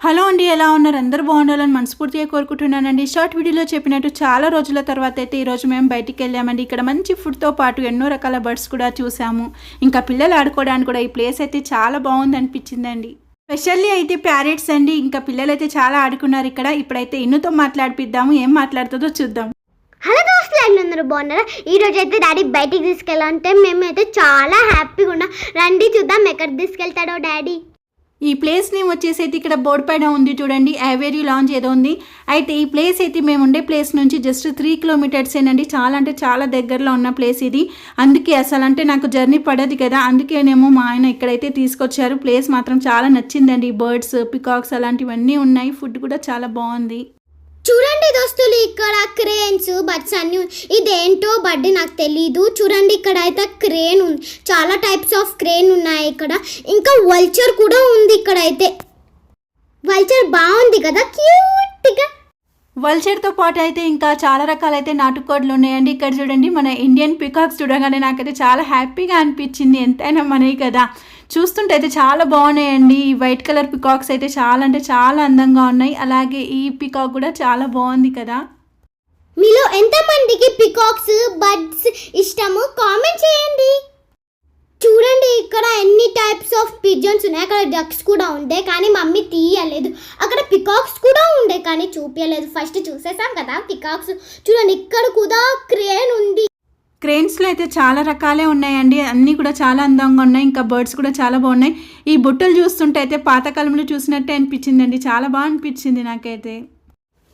Hello అండి ఎలా ఉన్నారు? అందరూ బాగుండాలని మనస్ఫూర్తిగా కోరుకుంటున్నానండి. షార్ట్ వీడియోలో చెప్పినట్టు చాలా రోజుల తర్వాత అయితే ఈరోజు మేము బయటికి వెళ్ళామండి. ఇక్కడ మంచి ఫుడ్తో పాటు ఎన్నో రకాల బర్డ్స్ కూడా చూసాము. ఇంకా పిల్లలు ఆడుకోవడానికి కూడా ఈ ప్లేస్ అయితే చాలా బాగుంది అనిపించిందండి. స్పెషల్లీ అయితే ప్యారెట్స్ అండి. ఇంకా పిల్లలు అయితే చాలా ఆడుకున్నారు ఇక్కడ. ఇప్పుడైతే ఇన్నుతో మాట్లాడిపిద్దాము. ఏం మాట్లాడుతుందో చూద్దాం. హలో దోస్తులు అండి అందరూ బాగున్నారా? ఈ రోజు అయితే డాడీ బయటికి తీసుకెళ్ళాలంటే మేమైతే చాలా హ్యాపీగా ఉన్నాం. రండి చూద్దాం ఎక్కడ తీసుకెళ్తాడో డాడీ. ఈ ప్లేస్ నేమ్ వచ్చేసి అయితే ఇక్కడ బోర్డు పైన ఉంది చూడండి ఐవేరీ లాంజ్ ఏదో ఉంది. అయితే ఈ ప్లేస్ అయితే మేము ఉండే ప్లేస్ నుంచి జస్ట్ త్రీ కిలోమీటర్స్ ఏనండి. చాలా అంటే చాలా దగ్గరలో ఉన్న ప్లేస్ ఇది. అందుకే అసలు అంటే నాకు జర్నీ పడదు కదా. అందుకేనేమో మా ఆయన ఇక్కడైతే తీసుకొచ్చారు. ప్లేస్ మాత్రం చాలా నచ్చిందండి. బర్డ్స్ పికాక్స్ అలాంటివన్నీ ఉన్నాయి. ఫుడ్ కూడా చాలా బాగుంది. చూడండి దోస్తులు ఇక్కడ క్రేన్స్ బట్స్ అన్ని ఇదేంటో బడ్డీ నాకు తెలీదు. చూడండి ఇక్కడ అయితే క్రేన్ ఉంది. చాలా టైప్స్ ఆఫ్ క్రేన్ ఉన్నాయి ఇక్కడ. ఇంకా వల్చర్ కూడా ఉంది ఇక్కడ అయితే వల్చర్ బాగుంది కదా క్యూట్గా. వల్చర్తో పాటు అయితే ఇంకా చాలా రకాలైతే నాటుకోడ్లు ఉన్నాయండి. ఇక్కడ చూడండి మన ఇండియన్ పికాక్స్ చూడగానే నాకైతే చాలా హ్యాపీగా అనిపించింది. ఎంతైనా మనవి కదా. చూస్తుంటే అయితే చాలా బాగున్నాయండి. ఈ వైట్ కలర్ పికాక్స్ అయితే చాలా అంటే చాలా అందంగా ఉన్నాయి. అలాగే ఈ పికాక్ కూడా చాలా బాగుంది కదా. మీలో ఎంతమందికి పికాక్స్ బర్డ్స్ ఇష్టము? కామెంట్ చేయండి. చూడండి ఇక్కడ ఎన్ని టైప్స్ ఆఫ్ పిజన్స్ ఉన్నాయి. అక్కడ డక్స్ కూడా ఉంటాయి కానీ మమ్మీ తీయలేదు. అక్కడ పికాక్స్ కూడా ఉండే కానీ చూపించలేదు ఫస్ట్ చూసేసాం కదా పికాక్స్ చూడండి ఇక్కడ కూడా క్రేన్ ఉంది. క్రేన్స్లో అయితే చాలా రకాలే ఉన్నాయండి. అన్నీ కూడా చాలా అందంగా ఉన్నాయి. ఇంకా బర్డ్స్ కూడా చాలా బాగున్నాయి. ఈ బుట్టలు చూస్తుంటే అయితే పాతకాలంలో చూసినట్టే అనిపించిందండి. చాలా బాగా అనిపించింది నాకైతే.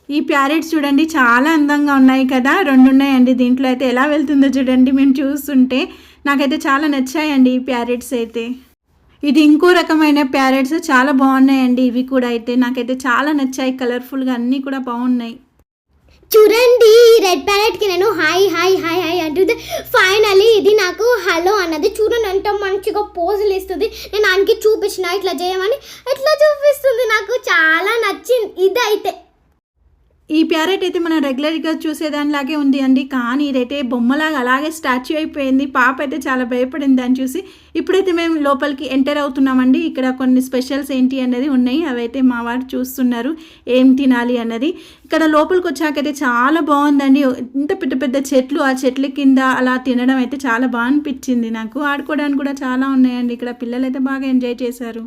ఈ ప్యారెట్స్ చూడండి చాలా అందంగా ఉన్నాయి కదా. రెండు ఉన్నాయండి దీంట్లో అయితే. ఎలా వెళ్తుందో చూడండి మేము చూస్తుంటే. నాకైతే చాలా నచ్చాయండి ఈ ప్యారెట్స్ అయితే. ఇది ఇంకో రకమైన ప్యారెట్స్. చాలా బాగున్నాయండి ఇవి కూడా అయితే. నాకైతే చాలా నచ్చాయి. కలర్ఫుల్గా అన్నీ కూడా బాగున్నాయి. చూడండి రెడ్ ప్యారెట్కి నేను హాయ్ హాయ్ హాయ్ హాయ్ అంటుంది. ఫైనలీ ఇది నాకు హలో అన్నది. చూడండి ఎంత మంచిగా పోజులు ఇస్తుంది నేను ఆయనకి చూపించిన ఇట్లా చేయమని? ఇట్లా చూపిస్తుంది. నాకు చాలా నచ్చింది. ఇదైతే. ఈ ప్యారెట్ అయితే మనం రెగ్యులర్గా చూసేదానిలాగే ఉంది అండి కానీ ఇదైతే బొమ్మలాగా అలాగే స్టాచ్యూ అయిపోయింది. పాప అయితే చాలా భయపడింది దాన్ని చూసి ఇప్పుడైతే మేము లోపలికి ఎంటర్ అవుతున్నామండి. ఇక్కడ కొన్ని స్పెషల్స్ ఏంటి అనేది ఉన్నాయి. అవైతే మా వారు చూస్తున్నారు. ఏం తినాలి అన్నది. ఇక్కడ లోపలికి వచ్చాకైతే చాలా బాగుందండి. ఇంత పెద్ద పెద్ద చెట్లు ఆ చెట్ల కింద అలా తినడం అయితే చాలా బాగా అనిపించింది నాకు. ఆడుకోవడానికి కూడా చాలా ఉన్నాయండి. ఇక్కడ పిల్లలు అయితే బాగా ఎంజాయ్ చేశారు.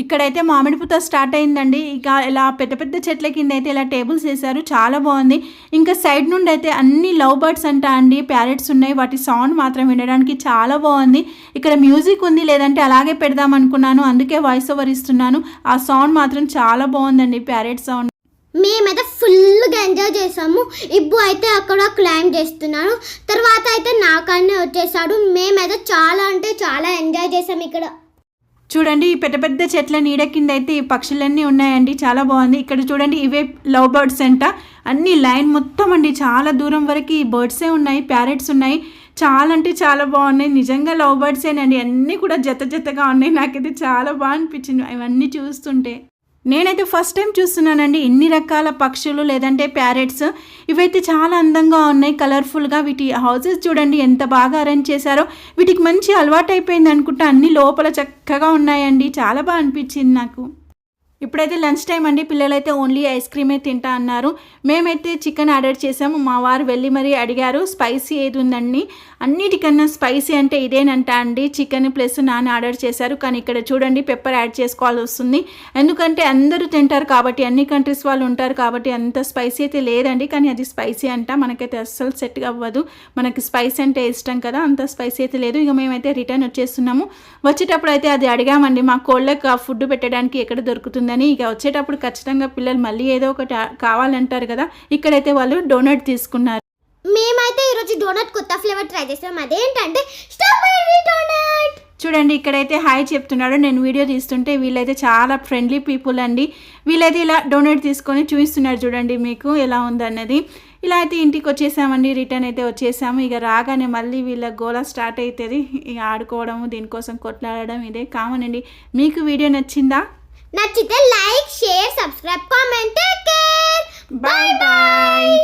ఇక్కడైతే మామిడి పూత స్టార్ట్ అయిందండి. ఇక ఇలా పెద్ద పెద్ద చెట్ల కింద అయితే ఇలా టేబుల్స్ వేశారు. చాలా బాగుంది. ఇంకా సైడ్ నుండి అయితే అన్ని లవ్ బర్డ్స్ అంట అండి. ప్యారెట్స్ ఉన్నాయి. వాటి సౌండ్ మాత్రం వినడానికి చాలా బాగుంది. ఇక్కడ మ్యూజిక్ ఉంది. లేదంటే అలాగే పెడదాం అనుకున్నాను. అందుకే వాయిస్ ఓవర్ ఇస్తున్నాను. ఆ సౌండ్ మాత్రం చాలా బాగుందండి. ప్యారెట్ సౌండ్ మేమైతే ఫుల్గా ఎంజాయ్ చేసాము. ఇబ్బు అయితే అక్కడ క్లైమ్ చేస్తున్నాడు. తర్వాత అయితే నాకన్నీ వచ్చేసాడు. మేమైతే చాలా అంటే చాలా ఎంజాయ్ చేసాము ఇక్కడ. చూడండి ఈ పెద్ద పెద్ద చెట్ల నీడ కింద అయితే ఈ పక్షులన్నీ ఉన్నాయండి. చాలా బాగుంది. ఇక్కడ చూడండి ఇవే లవ్ బర్డ్స్ అంట. అన్ని లైన్ మొత్తం అండి. చాలా దూరం వరకు ఈ బర్డ్సే ఉన్నాయి ప్యారెట్స్ ఉన్నాయి. చాలా అంటే చాలా బాగున్నాయి. నిజంగా లవ్ బర్డ్సేనండి. అన్నీ కూడా జత జతగా ఉన్నాయి. నాకైతే చాలా బాగా అనిపించింది. అవన్నీ చూస్తుంటే. నేనైతే ఫస్ట్ టైం చూస్తున్నానండి. ఎన్ని రకాల పక్షులు లేదంటే ప్యారెట్స్ ఇవైతే చాలా అందంగా ఉన్నాయి కలర్ఫుల్గా వీటి హౌసెస్ చూడండి ఎంత బాగా అరేంజ్ చేశారో. వీటికి మంచి అలవాటు అయిపోయింది అనుకుంటా. అన్ని లోపల చక్కగా ఉన్నాయండి. చాలా బాగా అనిపించింది నాకు. ఇప్పుడైతే లంచ్ టైం అండి. పిల్లలైతే ఓన్లీ ఐస్ క్రీమే తింటా అన్నారు. మేమైతే చికెన్ ఆర్డర్ చేసాము. మా వారు వెళ్ళి మరీ అడిగారు. స్పైసీ ఏది ఉందండి? అన్నిటికన్నా స్పైసీ అంటే ఇదేనంట అండి. చికెన్ ప్లస్ నాన్ ఆర్డర్ చేశారు. కానీ ఇక్కడ చూడండి పెప్పర్ యాడ్ చేసుకోవాల్సి వస్తుంది. ఎందుకంటే అందరూ తింటారు కాబట్టి అన్ని కంట్రీస్ వాళ్ళు ఉంటారు కాబట్టి అంత స్పైసీ అయితే లేదండి. కానీ అది స్పైసీ అంట. మనకైతే అస్సలు సెట్ అవ్వదు. మనకి స్పైసీ అంటే ఇష్టం కదా అంత స్పైసీ అయితే లేదు. ఇక మేమైతే రిటర్న్ వచ్చేస్తున్నాము. వచ్చేటప్పుడు అయితే అది అడిగామండి. మా కోళ్ళకి ఆ ఫుడ్ పెట్టడానికి ఎక్కడ దొరుకుతుందని. ఇక వచ్చేటప్పుడు ఖచ్చితంగా పిల్లలు మళ్ళీ ఏదో ఒకటి కావాలంటారు కదా. ఇక్కడైతే వాళ్ళు డోనట్ తీసుకున్నారు. మేమైతే ఈరోజు డోనట్ కొత్త ఫ్లేవర్ ట్రై చేసాం. అదేంటంటే స్ట్రాబెర్రీ డోనట్ చూడండి ఇక్కడైతే హాయ్ చెప్తున్నాడు. నేను వీడియో తీస్తుంటే వీళ్ళైతే చాలా ఫ్రెండ్లీ పీపుల్ అండి. వీళ్ళైతే ఇలా డొనేట్ తీసుకొని చూపిస్తున్నారు చూడండి మీకు ఎలా ఉందన్నది. ఇలా అయితే ఇంటికి వచ్చేసామండి. రిటర్న్ అయితే వచ్చేసాము. ఇక రాగానే మళ్ళీ వీళ్ళ గోళ స్టార్ట్ అవుతుంది ఇక ఆడుకోవడము దీనికోసం కొట్లాడడం ఇదే కామన్ అండి. మీకు వీడియో నచ్చిందా? నచ్చితే like share subscribe comment bye bye